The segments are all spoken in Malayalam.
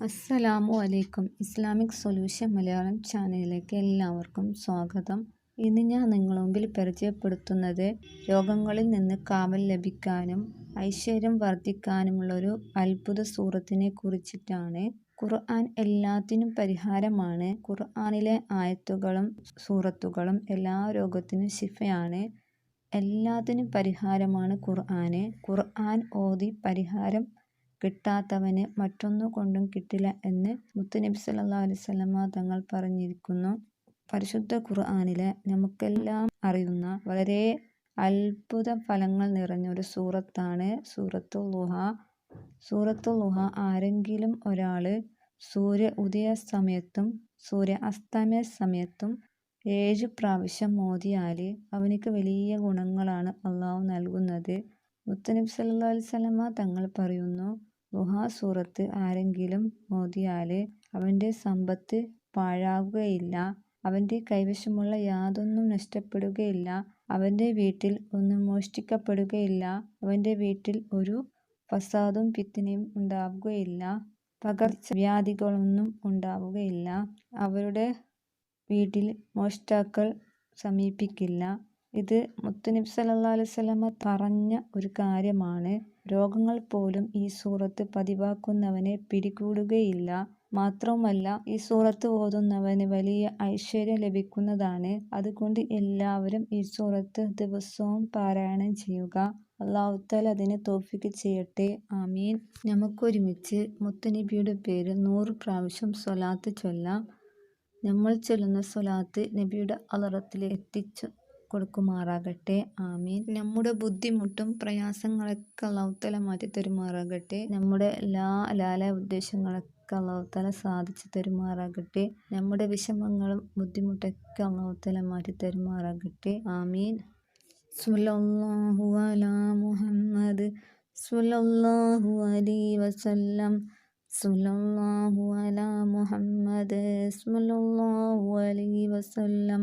അസ്സലാമു അലൈക്കും. ഇസ്ലാമിക് സൊല്യൂഷൻ മലയാളം ചാനലിലേക്ക് എല്ലാവർക്കും സ്വാഗതം. ഇന്ന് ഞാൻ നിങ്ങളുടെ മുമ്പിൽ പരിചയപ്പെടുത്തുന്നത് രോഗങ്ങളിൽ നിന്ന് കാവൽ ലഭിക്കാനും ഐശ്വര്യം വർദ്ധിക്കാനുമുള്ളൊരു അത്ഭുത സൂറത്തിനെ കുറിച്ചിട്ടാണ്. ഖുർആൻ എല്ലാത്തിനും പരിഹാരമാണ്. ഖുർആനിലെ ആയത്തുകളും സൂറത്തുകളും എല്ലാ രോഗത്തിനും ശിഫയാണ്. എല്ലാത്തിനും പരിഹാരമാണ് ഖുർആന്. ഖുർആൻ ഓതി പരിഹാരം കിട്ടാത്തവന് മറ്റൊന്നുകൊണ്ടും കിട്ടില്ല എന്ന് മുത്തുനബി സല്ലല്ലാഹു അലൈഹി വസല്ലമ തങ്ങൾ പറഞ്ഞിരിക്കുന്നു. പരിശുദ്ധ ഖുർആനിലെ നമുക്കെല്ലാം അറിയുന്ന വളരെ അത്ഭുത ഫലങ്ങൾ നിറഞ്ഞ ഒരു സൂറത്താണ് സൂറത്തുൽ ലുഹ സൂറത്തുൽ ലുഹ ആരെങ്കിലും ഒരാൾ സൂര്യ ഉദയ സമയത്തും സൂര്യ അസ്തമയ സമയത്തും ഏഴ് പ്രാവശ്യം മോദിയാൽ അവനിക്ക് വലിയ ഗുണങ്ങളാണ് അള്ളാഹു നൽകുന്നത്. മുത്തനബി സല്ലല്ലാഹു അലൈഹി വസല്ലമ തങ്ങൾ പറയുന്നു ളുഹാ സൂറത്ത് ആരെങ്കിലും ഓതിയാൽ അവന്റെ സമ്പത്ത് പാഴാവുകയില്ല അവന്റെ കൈവശമുള്ള യാതൊന്നും നഷ്ടപ്പെടുകയില്ല, അവന്റെ വീട്ടിൽ ഒന്നും മോഷ്ടിക്കപ്പെടുകയില്ല, അവന്റെ വീട്ടിൽ ഒരു ഫസാദും ഫിത്നയും ഉണ്ടാവുകയില്ല, പകർച്ചവ്യാധികളൊന്നും ഉണ്ടാവുകയില്ല, അവരുടെ വീട്ടിൽ മോഷ്ടാക്കൾ സമീപിക്കില്ല. ഇത് മുത്തുനബി സല്ലല്ലാഹു അലൈഹി വസല്ലമ പറഞ്ഞ ഒരു കാര്യമാണ്. രോഗങ്ങൾ പോലും ഈ സൂറത്ത് പതിവാക്കുന്നവനെ പിടികൂടുകയില്ല. മാത്രവുമല്ല ഈ സൂറത്ത് ഓതുന്നവന് വലിയ ഐശ്വര്യം ലഭിക്കുന്നതാണ്. അതുകൊണ്ട് എല്ലാവരും ഈ സൂറത്ത് ദിവസവും പാരായണം ചെയ്യുക. അള്ളാഹുത്താൽ അതിന് തൗഫീഖ് ചെയ്യട്ടെ. ആമീൻ. നമുക്കൊരുമിച്ച് മുത്തുനബിയുടെ പേര് നൂറ് പ്രാവശ്യം സ്വലാത്ത് ചൊല്ലാം. നമ്മൾ ചൊല്ലുന്ന സ്വലാത്ത് നബിയുടെ അലറത്തിൽ എത്തിച്ചു കൊടുക്കുമാറാകട്ടെ. ആമീൻ. നമ്മുടെ ബുദ്ധിമുട്ടും പ്രയാസങ്ങളൊക്കെ അള്ളാഹുത്തല മാറ്റി തരുമാറാകട്ടെ നമ്മുടെ എല്ലാ ലാല ഉദ്ദേശങ്ങളൊക്കെ അള്ളാഹുത്തല സാധിച്ചു തരുമാറാകട്ടെ. നമ്മുടെ വിഷമങ്ങളും ബുദ്ധിമുട്ടൊക്കെ അള്ളാഹുത്തല മാറ്റി തരുമാറാകട്ടെ ആമീൻ. അലാ മുഹമ്മദ് അലൈഹി വസല്ലം സുലല്ലാഹു അലാ മുഹമ്മദ് സ്വല്ലല്ലാഹു അലി അലാ വസല്ലം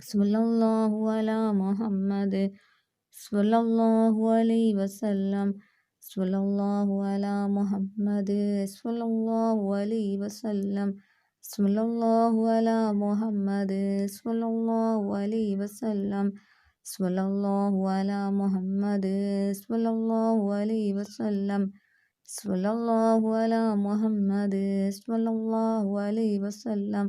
സ്വല്ലല്ലാഹു അല മുഹമ്മദ് സ്വല്ലല്ലാഹു അലൈ വസല്ലം. സ്വല്ലല്ലാഹു അല മുഹമ്മദ് സ്വല്ലല്ലാഹു അലൈ വസല്ലം. സ്വല്ലല്ലാഹു അല മുഹമ്മദ് സ്വല്ലല്ലാഹു അലൈ വസല്ലം. സ്വല്ലല്ലാഹു അല മുഹമ്മദ് സ്വല്ലല്ലാഹു അലൈ വസല്ലം. സ്വല്ലല്ലാഹു അല മുഹമ്മദ് സ്വല്ലല്ലാഹു അലൈ വസല്ലം.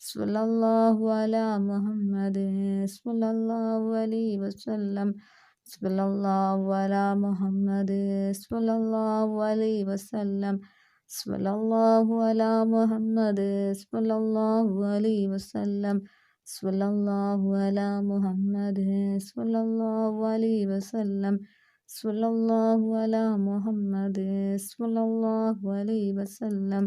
സ്വല്ലല്ലാഹു അലാ മുഹമ്മദ് സ്വല്ലല്ലാഹു അലി വസല്ലം. സ്വല്ലല്ലാഹു അലാ മുഹമ്മദ് സ്വല്ലല്ലാഹു അലി വസല്ലം. സ്വല്ലല്ലാഹു അലാ മുഹമ്മദ് സ്വല്ലല്ലാഹു അലി വസല്ലം. സ്വല്ലല്ലാഹു അലാ മുഹമ്മദ് സ്വല്ലല്ലാഹു അലി വസല്ലം. സ്വല്ലല്ലാഹു അലാ മുഹമ്മദ് സ്വല്ലല്ലാഹു അലി വസല്ലം.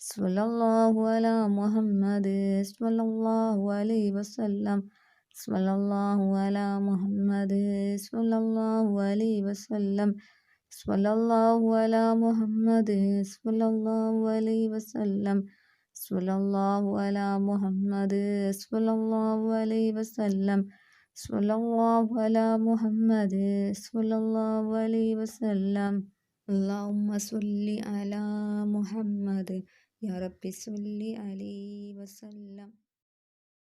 സ്വലല്ലാഹു അല മുഹമ്മദ് സ്വലല്ലാഹു അലൈ വസല്ലം. സ്വലല്ലാഹു അല മുഹമ്മദ് സ്വലല്ലാഹു അലൈ വസല്ലം. സ്വലല്ലാഹു അല മുഹമ്മദ് സ്വലല്ലാഹു അലൈ വസല്ലം. സ്വലല്ലാഹു അല മുഹമ്മദ് സ്വലല്ലാഹു അലൈ വസല്ലം. സ്വലല്ലാഹു അല മുഹമ്മദ് സ്വലല്ലാഹു അലൈ വസല്ലം. اللهم صل على محمد யா ரப்பி சொல்லி அலி வசல்லம்